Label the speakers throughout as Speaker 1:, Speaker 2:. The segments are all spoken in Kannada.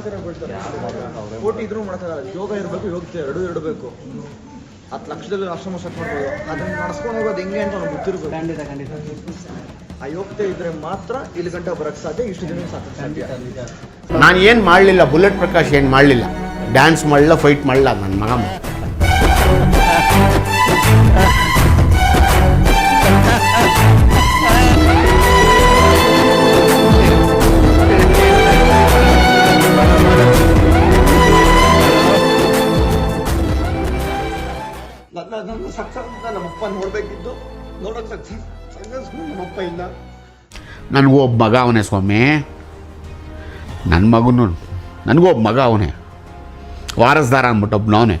Speaker 1: ಲಕ್ಷಾಂತರ ಬೀಳ್ತಾರೆ ಕೋಟಿ ಇದ್ರೂ ಮಾಡ್ತಾರೆ ಯೋಗ ಇರಬೇಕು ಯೋಗ್ಯತೆ ಎರಡೂ ಇರಬೇಕು. ಹತ್ತು ಲಕ್ಷದಲ್ಲಿ ಆಶ್ರಮ ಸ್ಟಾರ್ಟ್ ಮಾಡ್ಬೋದು. ಅದನ್ನ ನಡ್ಸ್ಕೊಂಡು ಹೋಗೋದು ಹೆಂಗೆ ಅಂತ ನಮ್ಗೆ ಗೊತ್ತಿರ್ಬೇಕು.
Speaker 2: ಖಂಡಿತ ಖಂಡಿತ.
Speaker 1: ಆ ಯೋಗ್ಯತೆ ಇದ್ರೆ ಮಾತ್ರ ಇಲ್ಲಿ ಗಂಟೆ ಬರಕ್ಕೆ ಸಾಧ್ಯ ಇಷ್ಟು ಜನ ಸಾಕು ಸಾಧ್ಯ.
Speaker 3: ನಾನು ಏನು ಮಾಡಲಿಲ್ಲ ಬುಲೆಟ್ ಪ್ರಕಾಶ್ ಏನು ಮಾಡಲಿಲ್ಲ. ಡ್ಯಾನ್ಸ್ ಮಾಡಲಿಲ್ಲ ಫೈಟ್ ಮಾಡಲಿಲ್ಲ ನನ್ನ ಮಗ
Speaker 1: ನಮ್ಮಪ್ಪ ಇಲ್ಲ.
Speaker 3: ನನಗೂ ಒಬ್ಬ ಮಗ ಅವನೇ ಸ್ವಾಮಿ. ನನ್ನ ಮಗನೂ ನನಗೂ ಒಬ್ಬ ಮಗ ಅವನೇ. ವಾರಸ್ದಾರ ಅಂದ್ಬಿಟ್ಟು ಒಬ್ಬನವನೇ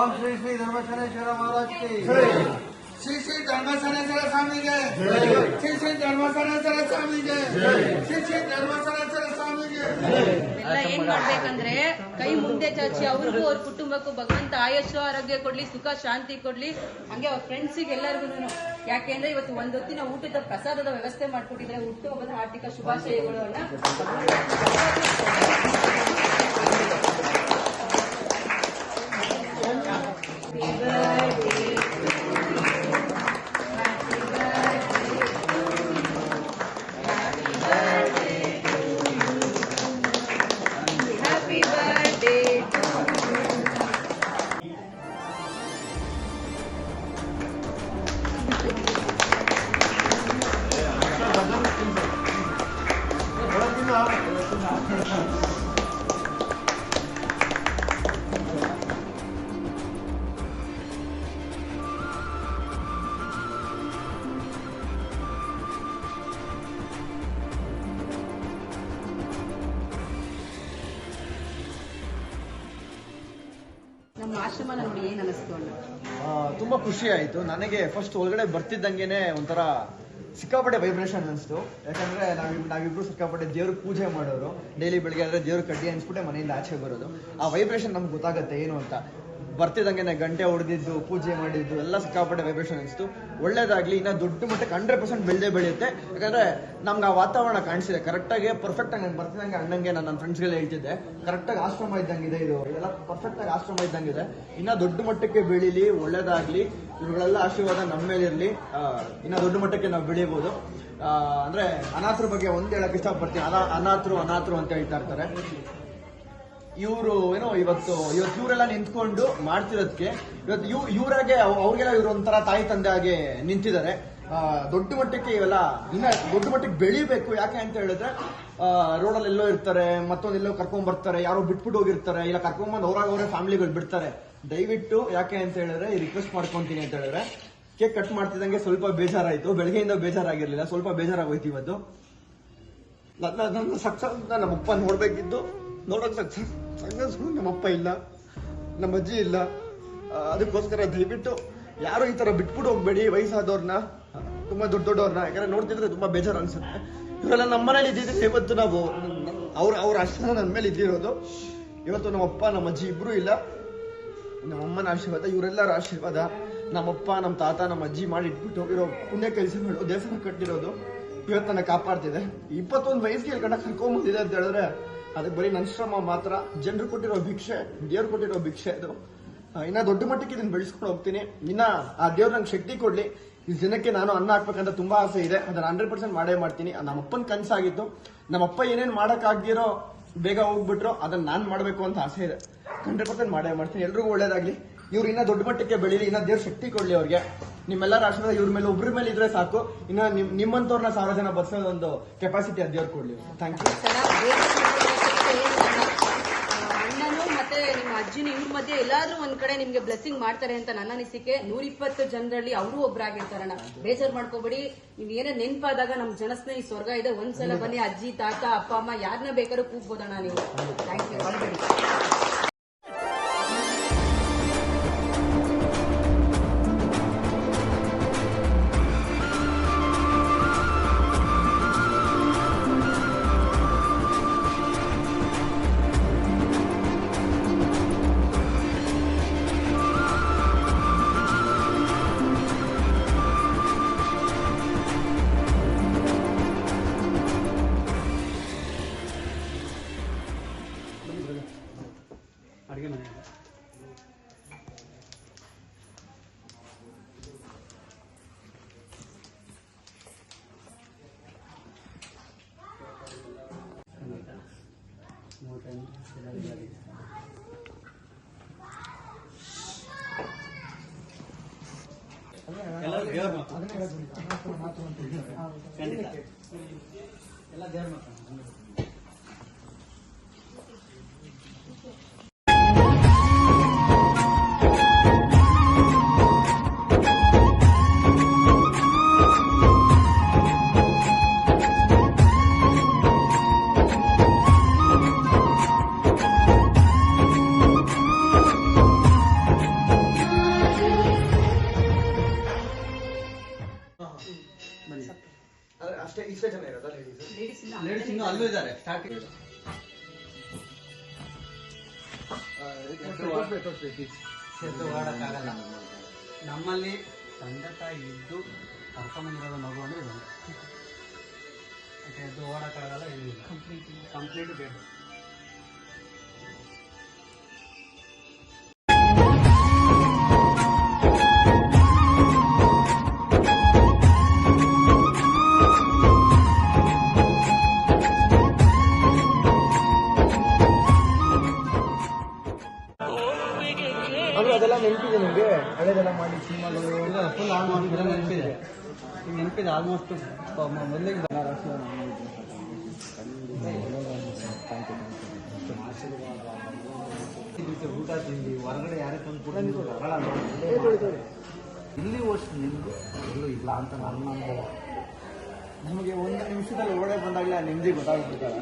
Speaker 1: ಓಂ ಶ್ರೀ ಶ್ರೀ ಧರ್ಮಶನೇಶ್ವರ ಮಹಾರಾಜ್ ಕಿ ಶ್ರೀ ಶ್ರೀ ಧರ್ಮಸನೇಶ್ವರ ಸ್ವಾಮಿಗೆ ಶ್ರೀ ಶ್ರೀ ಧರ್ಮಸನೇಶ್ವರ ಸ್ವಾಮಿಗೆ ಶ್ರೀ ಶ್ರೀ ಧರ್ಮಸನೇಶ್ವರ ಸ್ವಾಮಿಗೆ.
Speaker 4: ಎಲ್ಲ ಏನ್ ಮಾಡ್ಬೇಕಂದ್ರೆ ಕೈ ಮುಂದೆ ಚಾಚಿ ಅವ್ರಿಗೂ ಅವ್ರ ಕುಟುಂಬಕ್ಕೂ ಭಗವಂತ ಆಯಸ್ಸು ಆರೋಗ್ಯ ಕೊಡ್ಲಿ ಸುಖ ಶಾಂತಿ ಕೊಡ್ಲಿ. ಹಂಗೆ ಅವ್ರ ಫ್ರೆಂಡ್ಸಿಗೆ ಎಲ್ಲರಿಗೂ ಯಾಕೆಂದ್ರೆ ಇವತ್ತು ಒಂದೊತ್ತಿನ ಊಟದ ಪ್ರಸಾದದ ವ್ಯವಸ್ಥೆ ಮಾಡ್ಕೊಟ್ಟಿದ್ರೆ ಹುಟ್ಟುಹಬ್ಬದ ಆರ್ಥಿಕ ಶುಭಾಶಯಗಳು ಆಶ್ರಮನ ಏನ್ ಅನಿಸ್ತು
Speaker 1: ತುಂಬಾ ಖುಷಿ ಆಯ್ತು. ನನಗೆ ಫಸ್ಟ್ ಒಳಗಡೆ ಬರ್ತಿದ್ದಂಗೆನೆ ಒಂಥರ ಸಿಕ್ಕಾಪಟ್ಟೆ ವೈಬ್ರೇಷನ್ ಅನಿಸ್ತು. ಯಾಕಂದ್ರೆ ನಾವಿಬ್ ನಾವಿಬ್ರು ಸಿಕ್ಕಾಪಟ್ಟೆ ದೇವ್ರ ಪೂಜೆ ಮಾಡೋರು. ಡೈಲಿ ಬೆಳಿಗ್ಗೆ ಆದ್ರೆ ದೇವ್ರ ಕಡ್ಡಿ ಅನ್ಸ್ಬಿಟ್ಟೆ ಮನೆಯಿಂದ ಆಚೆ ಬರೋದು. ಆ ವೈಬ್ರೇಷನ್ ನಮ್ಗೆ ಗೊತ್ತಾಗುತ್ತೆ ಏನು ಅಂತ. ಬರ್ತಿದ್ದಂಗೆನೆ ಗಂಟೆ ಹೊಡೆದಿದ್ದು, ಪೂಜೆ ಮಾಡಿದ್ದು, ಎಲ್ಲ ಸಿಕ್ಕಾಪಟ್ಟೆ ವೈಬ್ರೇಷನ್ ಅನಿಸ್ತು. ಒಳ್ಳೇದಾಗ್ಲಿ, ಇನ್ನ ದೊಡ್ಡ ಮಟ್ಟಕ್ಕೆ ಹಂಡ್ರೆಡ್ ಪರ್ಸೆಂಟ್ ಬೆಳೆದೇ ಬೆಳೆಯುತ್ತೆ. ಯಾಕಂದ್ರೆ ನಮ್ಗೆ ಆ ವಾತಾವರಣ ಕಾಣಿಸಿದೆ. ಕರೆಕ್ಟಾಗಿ ಪರ್ಫೆಕ್ಟ್ ಆಗಿ ನಂಗೆ ಬರ್ತಿದ್ದಂಗೆ ಅಣ್ಣಂಗೆ ನಾನು ನನ್ನ ಫ್ರೆಂಡ್ಸ್ಗೆಲ್ಲ ಹೇಳ್ತಿದ್ದೆ ಕರೆಕ್ಟಾಗಿ ಆಶ್ರಮ ಇದ್ದಂಗೆ ಇದೆ. ಇದು ಎಲ್ಲ ಪರ್ಫೆಕ್ಟ್ ಆಗಿ ಆಶ್ರಮ ಇದ್ದಂಗಿದೆ. ಇನ್ನ ದೊಡ್ಡ ಮಟ್ಟಕ್ಕೆ ಬೆಳೀಲಿ, ಒಳ್ಳೇದಾಗ್ಲಿ. ಇವುಗಳೆಲ್ಲ ಆಶೀರ್ವಾದ ನಮ್ಮ ಮೇಲೆ ಇರಲಿ. ಇನ್ನ ದೊಡ್ಡ ಮಟ್ಟಕ್ಕೆ ನಾವು ಬೆಳಿಬೋದು. ಅಂದ್ರೆ ಅನಾಥರ ಬಗ್ಗೆ ಒಂದ್ ಹೇಳಕ್ ಇಷ್ಟಪಡ್ತೀನಿ. ಅನಾ, ಅನಾಥರು ಅನಾಥರು ಅಂತ ಹೇಳ್ತಾ ಇರ್ತಾರೆ. ಇವರು ಏನೋ ಇವತ್ತು ಇವತ್ತು ಇವರೆಲ್ಲ ನಿಂತ್ಕೊಂಡು ಮಾಡ್ತಿರೋದಕ್ಕೆ ಇವತ್ತು ಇವ್ ಇವರಾಗೆ ಅವ್ರಿಗೆಲ್ಲ ಇವರು ಒಂಥರ ತಾಯಿ ತಂದೆ ಆಗಿ ನಿಂತಿದ್ದಾರೆ. ದೊಡ್ಡ ಮಟ್ಟಕ್ಕೆ ಇವೆಲ್ಲ ಇನ್ನ ದೊಡ್ಡ ಮಟ್ಟಕ್ಕೆ ಬೆಳಿಬೇಕು ಯಾಕೆ ಅಂತ ಹೇಳಿದ್ರೆ ರೋಡಲ್ಲಿ ಎಲ್ಲೋ ಇರ್ತಾರೆ ಮತ್ತೊಂದೆಲ್ಲೋ ಕರ್ಕೊಂಡ್ ಬರ್ತಾರೆ, ಯಾರೋ ಬಿಟ್ಬಿಟ್ಟು ಹೋಗಿರ್ತಾರೆ, ಇಲ್ಲ ಕರ್ಕೊಂಡ್ಬಂದು ಅವ್ರಾಗ ಅವರೇ ಫ್ಯಾಮಿಲಿಗಳು ಬಿಡ್ತಾರೆ. ದಯವಿಟ್ಟು ಯಾಕೆ ಅಂತ ಹೇಳಿದ್ರೆ ರಿಕ್ವೆಸ್ಟ್ ಮಾಡ್ಕೊಂತೀನಿ ಅಂತ ಹೇಳಿದ್ರೆ, ಕೇಕ್ ಕಟ್ ಮಾಡ್ತಿದ್ದಂಗೆ ಸ್ವಲ್ಪ ಬೇಜಾರಾಯ್ತು. ಬೆಳಗ್ಗೆಯಿಂದ ಬೇಜಾರಾಗಿರ್ಲಿಲ್ಲ. ಸ್ವಲ್ಪ ಬೇಜಾರಾಗೋಯ್ತು ಇವತ್ತು. ನನ್ನ ನನ್ನ ಸಕ್ಸಸ್ ಅಂತ ನಮ್ಮಪ್ಪ ನೋಡ್ಬೇಕಿದ್ದು ನೋಡೋಕೆ ಸಕ್ಸಸ್ ಸಕ್ಸಸ್ ನಮ್ಮಪ್ಪ ಇಲ್ಲ, ನಮ್ಮ ಅಜ್ಜಿ ಇಲ್ಲ. ಅದಕ್ಕೋಸ್ಕರ ದಯವಿಟ್ಟು ಯಾರು ಈ ತರ ಬಿಟ್ಬಿಟ್ಟು ಹೋಗ್ಬೇಡಿ, ವಯಸ್ಸಾದವ್ರನ್ನ, ತುಂಬಾ ದೊಡ್ಡ ದೊಡ್ಡವ್ರನ್ನ. ಯಾಕಂದ್ರೆ ನೋಡ್ತಿದ್ರೆ ತುಂಬಾ ಬೇಜಾರು ಅನ್ಸುತ್ತೆ. ಇವರೆಲ್ಲ ನಮ್ಮ ಮನೇಲಿ ಇದ್ದಿದ್ರೆ ಇವತ್ತು ನಾವು ಅವ್ರ ಅವ್ರ ಆಶೀರ್ವಾದ ನನ್ನ ಮೇಲೆ ಇದ್ದಿರೋದು. ಇವತ್ತು ನಮ್ಮಪ್ಪ ನಮ್ಮ ಅಜ್ಜಿ ಇಬ್ಬರೂ ಇಲ್ಲ. ನಮ್ಮಮ್ಮನ ಆಶೀರ್ವಾದ, ಇವರೆಲ್ಲರ ಆಶೀರ್ವಾದ ನಮ್ಮಪ್ಪ ನಮ್ಮ ತಾತ, ನಮ್ಮ ಅಜ್ಜಿ ಮಾಡಿ ಇಟ್ಬಿಟ್ಟು ಇರೋ ಪುಣ್ಯ ಕೆಲಸಗಳು ದೇವಸ್ಥಾನ ಕಟ್ಟಿರೋದು ಇವತ್ತು ನನ್ನ ಕಾಪಾಡ್ತಿದೆ. ಇಪ್ಪತ್ತೊಂದು ವಯಸ್ಸಿಗೆ ಕರ್ಕೊಂಬಂದಿದೆ ಅಂತ ಹೇಳಿದ್ರೆ ಅದಕ್ಕೆ ಬರೀ ನನ್ನ ಶ್ರಮ ಮಾತ್ರ. ಜನರು ಕೊಟ್ಟಿರೋ ಭಿಕ್ಷೆ, ದೇವ್ರು ಕೊಟ್ಟಿರೋ ಭಿಕ್ಷೆ ಅದು ಇನ್ನ ದೊಡ್ಡ ಮಟ್ಟಕ್ಕೆ ಇದನ್ನ ಬೆಳೆಸ್ಕೊಂಡು ಹೋಗ್ತೀನಿ. ಇನ್ನ ಆ ದೇವ್ರು ನಂಗೆ ಶಕ್ತಿ ಕೊಡ್ಲಿ. ಈ ಜನಕ್ಕೆ ನಾನು ಅನ್ನ ಹಾಕ್ಬೇಕಂತ ತುಂಬಾ ಆಸೆ ಇದೆ. ಅದನ್ನ ಹಂಡ್ರೆಡ್ ಪರ್ಸೆಂಟ್ ಮಾಡೇ ಮಾಡ್ತೀನಿ. ನಮ್ಮ ನಮ್ಮಪ್ಪನ ಕನಸಾಗಿತ್ತು. ನಮ್ಮಪ್ಪ ಏನೇನ್ ಮಾಡಕ್ ಆಗ್ದಿರೋ ಬೇಗ ಹೋಗ್ಬಿಟ್ರು, ಅದನ್ನ ನಾನು ಮಾಡಬೇಕು ಅಂತ ಆಸೆ ಇದೆ. ಹಂಡ್ರೆಡ್ ಪರ್ಸೆಂಟ್ ಮಾಡೇ ಮಾಡ್ತೀನಿ. ಎಲ್ರಿಗೂ ಒಳ್ಳೇದಾಗ್ಲಿ. ಇವ್ರು ಇನ್ನ ದೊಡ್ಡ ಮಟ್ಟಕ್ಕೆ ಬೆಳೀಲಿ. ಇನ್ನ ದೇವ್ರ ಶಕ್ತಿ ಕೊಡ್ಲಿ ಅವ್ರಿಗೆ. ನಿಮ್ಮೆಲ್ಲರ ಆಶೀರ್ವಾದ ಇವ್ರ ಮೇಲೆ ಒಬ್ಬರ ಮೇಲೆ ಇದ್ರೆ ಸಾಕು. ಇನ್ನ ನಿಮ್, ನಿಮ್ಮಂತವ್ರನ್ನ ಸಾವಿರ ಜನ ಬಸ್ಸೋದೊಂದು ಕೆಪಾಸಿಟಿ ಅದೇವ್ರು ದೇವ್ರು ಕೊಡ್ಲಿ. ಥ್ಯಾಂಕ್ ಯು
Speaker 4: ಅಣ್ಣನು ಮತ್ತೆ ಅಜ್ಜಿನ ಇವ್ರ ಮಧ್ಯೆ ಎಲ್ಲಾದ್ರೂ ಒಂದ್ ಕಡೆ ನಿಮ್ಗೆ ಬ್ಲೆಸ್ಸಿಂಗ್ ಮಾಡ್ತಾರೆ ಅಂತ ನನ್ನ ಅನಿಸಿಕೆ. ನೂರ ಇಪ್ಪತ್ತು ಜನರಲ್ಲಿ ಅವರು ಒಬ್ರಾಗಿರ್ತಾರಣ್ಣ ಬೇಜಾರ್ ಮಾಡ್ಕೋಬೇಡಿ. ನೀವ್ ಏನೇ ನೆನ್ಪಾದಾಗ ನಮ್ ಜನಸ್ನೇಹಿ ಸ್ವರ್ಗ ಇದೆ. ಒಂದ್ಸಲ ಬನ್ನಿ ಅಜ್ಜಿ, ತಾತ, ಅಪ್ಪ, ಅಮ್ಮ ಯಾರನ್ನ ಬೇಕಾದ್ರೂ ಕೂಗ್ಬೋದಣ್ಣ ನೀವು. ಥ್ಯಾಂಕ್ ಯು
Speaker 1: ಅಷ್ಟೇ
Speaker 2: ಎದ್ದು ಹಾಡೋಕ್ಕಾಗಲ್ಲ ನಮ್ಮಲ್ಲಿ ತಂದೆ ತಾಯಿ ಇದ್ದು ಕರ್ಕೊಂಡಿರೋದು ಮಗು ಅಂದರೆ ಇದು. ಎದ್ದು ಓಡಕ್ಕಾಗಲ್ಲ ಏನಿಲ್ಲ. ಕಂಪ್ಲೀಟ್ ಬೇಡ.
Speaker 1: ಅಂದ್ರೆ
Speaker 2: ಆಲ್ಮೋಸ್ಟ್ ಮೊದಲಿಗೆ ಊಟ ತಿಂಡಿ ಹೊರಗಡೆ ಯಾರೇ ತಂದು ಕೂಡ ಇಲ್ಲಿ ವರ್ಷ ನಿಮ್ದು ಎಲ್ಲೂ ಇಲ್ಲ ಅಂತ ನನ್ನ ಅನುಭವ
Speaker 1: ನಮಗೆ ಒಂದು ನಿಮಿಷದಲ್ಲಿ ಓಡೇ ಬಂದಾಗಲೇ ಆ ನೆಮ್ಮದಿ ಗೊತ್ತಾಗ್ಬಿಡ್ತಾರೆ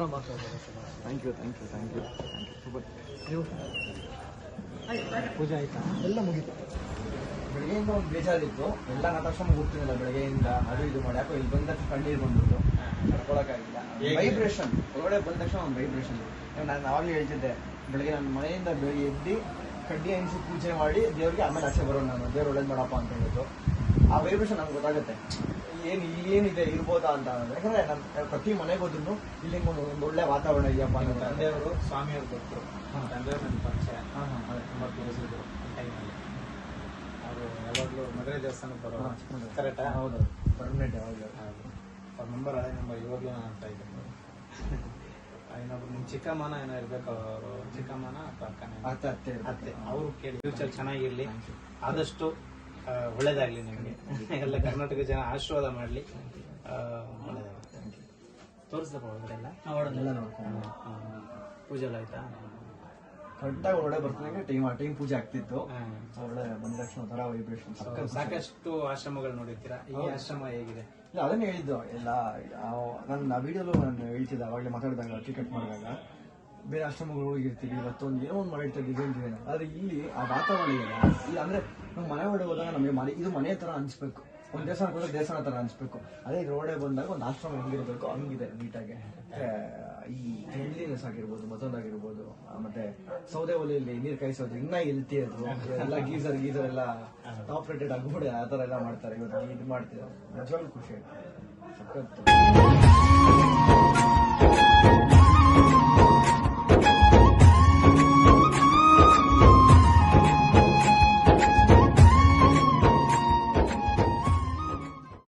Speaker 1: thank you thank you thank you thank you super ನೀವು?
Speaker 2: ಪೂಜೆ ಆಯ್ತಾ?
Speaker 1: ಎಲ್ಲ ಮುಗೀತು. ಬೆಳಗ್ಗೆಯಿಂದ ಒಂದು ಬೇಜಾರಿತ್ತು. ಎಲ್ಲ ನಾಟಕ ಗೊತ್ತಿರಲಿಲ್ಲ ಬೆಳಗ್ಗೆಯಿಂದ. ಅದು ಇದು ಮಾಡಿ. ಯಾಕೋ ಇಲ್ಲಿ ಬಂದ ತಕ್ಷಣ ಕಣ್ಣೀರು ಬಂದ್ಬಿಟ್ಟು. ನಡ್ಕೊಳಕ್ಕಾಗಿಲ್ಲ. ವೈಬ್ರೇಷನ್ ಒಳಗಡೆ ಬಂದ ತಕ್ಷಣ ಒಂದು ವೈಬ್ರೇಷನ್ ನಾನು ಆವಾಗಲೇ ಹೇಳ್ತಿದ್ದೆ ಬೆಳಗ್ಗೆ ನನ್ನ ಮನೆಯಿಂದ ಬೆಳಗ್ಗೆ ಎದ್ದು ಕಡ್ಡಿ ಎಣಿಸಿ ಪೂಜೆ ಮಾಡಿ ದೇವ್ರಿಗೆ ಆಮೇಲೆ ಆಚೆ ಬರೋಣ ನಾನು. ದೇವ್ರು ಒಳ್ಳೇದು ಮಾಡಪ್ಪ ಅಂತ ಹೇಳಿದ್ದು. ಆ ವೈಬ್ರೇಷನ್ ನಮ್ಗೆ ಗೊತ್ತಾಗುತ್ತೆ. ಏನು ಏನಿದೆ ಇರ್ಬೋದಾ ಅಂತ. ಯಾಕಂದ್ರೆ ನಮ್ ಪ್ರತಿ ಮನೆಗೋದ್ರು ಇಲ್ಲಿ ಒಂದು ಒಂದು ಒಳ್ಳೆ ವಾತಾವರಣ ಇದೆಯಪ್ಪ
Speaker 2: ನಮ್ಮ. ತಂದೆಯವರು ಸ್ವಾಮಿಯವ್ರು
Speaker 1: ಹಾ.
Speaker 2: ತಂದೆಯವರು ನನ್ನ ಪರಿಚಯ. ತುಂಬ ಕ್ಲೋಸ್ ಇದ್ರು ಟೈಮಲ್ಲಿ ಅವರು ಯಾವಾಗಲೂ ಮದುವೆ ದೇವಸ್ಥಾನಕ್ಕೆ
Speaker 1: ಬರೋ.
Speaker 2: ಕರೆಕ್ಟಾ?
Speaker 1: ಹೌದು. ಪರ್ಮನೆಂಟ್ ಯಾವಾಗಲೂ.
Speaker 2: ಹೌದು. ಅವ್ರ ನಂಬರ್ ಹಳೆ ನಂಬರ್ ಇವಾಗಲೂ ನಾನು ಅಂತ ಇದ್ದೆ. ಇನ್ನೊಬ್ರು ನಿಮ್ಮ ಚಿಕ್ಕಮ್ಮನ ಏನೋ ಇರ್ಬೇಕು ಅವರು ಚಿಕ್ಕಮ್ಮನ ಅಥವಾ.
Speaker 1: ಅತ್ತೆ ಅತ್ತೆ
Speaker 2: ಅವರು ಕೇಳಿ. ಫ್ಯೂಚರ್ ಚೆನ್ನಾಗಿರ್ಲಿ. ಆದಷ್ಟು ಒಳ್ಳೇದಾಗ್ಲಿ ನಿಮಗೆ. ಎಲ್ಲ ಕರ್ನಾಟಕ ಜನ ಆಶೀರ್ವಾದ ಮಾಡಲಿ. ತೋರಿಸ್ದಪ್ಪ ಒಳಗಡೆ ಎಲ್ಲ
Speaker 1: ನೋಡ್ಕೊಂಡು
Speaker 2: ಪೂಜೆ ಎಲ್ಲ ಆಯ್ತಾ?
Speaker 1: ಕರೆಕ್ಟಾಗಿ ಒಳ್ಳೆ ಬರ್ತಾನೆ. ಟೈಮ್ ಆ ಟೈಮ್ ಪೂಜೆ ಆಗ್ತಿತ್ತು. ಒಳ್ಳೆ ಬಂದ ತಕ್ಷಣ ಒಂಥರ ವೈಬ್ರೇಷನ್
Speaker 2: ಸಾಕಷ್ಟು ಆಶ್ರಮಗಳು ನೋಡಿರ್ತೀರಾ? ಈ ಆಶ್ರಮ ಹೇಗಿದೆ?
Speaker 1: ಇಲ್ಲ ಅದನ್ನೇ ಹೇಳಿದ್ದು. ಎಲ್ಲ ನನ್ನ ಆ ವಿಡಿಯೋಲು ನಾನು ಹೇಳ್ತಿದ್ದೆ ಅವಾಗಲೇ ಮಾತಾಡಿದಾಗ ಟಿಕೆಟ್ ಮಾಡಿದಾಗ. ಬೇರೆ ಆಶ್ರಮಗಳು ಹೋಗಿರ್ತೀವಿ ಇವತ್ತೊಂದು ಏನೋ ಒಂದು ಮಾಡಿರ್ತೀವಿ ಡಿಸೈನ್ ಡಿಸೈನ್ ಆದ್ರೆ ಇಲ್ಲಿ ಆ ವಾತಾವರಣ ಇಲ್ಲಿ ಅಂದ್ರೆ ನಾವು ಮನೆ ಒಳಗೆ ಹೋದಾಗ ನಮಗೆ ಮನೆ ಇದು ಮನೆ ಥರ ಅನಿಸ್ಬೇಕು. ಒಂದು ದೇವಸ್ಥಾನ ಹೋದಾಗ ದೇವಸ್ಥಾನ ಥರ ಅನಿಸ್ಬೇಕು. ಅದೇ ರೋಡೇ ಬಂದಾಗ ಒಂದು ಆಶ್ರಮ ಹೆಂಗಿರಬೇಕು, ಹಂಗಿದೆ ನೀಟಾಗಿ. ಈ ಕ್ಲೀನ್ಲಿನೆಸ್ ಆಗಿರ್ಬೋದು ಮತ್ತೊಂದಾಗಿರ್ಬೋದು ಮತ್ತೆ ಸೌದೆ ಒಲೆಯಲ್ಲಿ ನೀರು ಕಾಯಿಸೋದು, ಇನ್ನ ಎಲ್ತಿ ಅದು. ಎಲ್ಲ ಗೀಸರ್ ಗೀಸರ್ ಎಲ್ಲ ಟಾಪ್ ರೇಟೆಡ್ ಆಗ್ಬಿಡಿ ಆ ಥರ ಎಲ್ಲ ಮಾಡ್ತಾರೆ. ಇವತ್ತು ಇದು ಮಾಡ್ತಿದ್ದಾರೆ ನಿಜವಾಗ್ಲೂ ಖುಷಿ ಆಯ್ತು. ಸಖತ್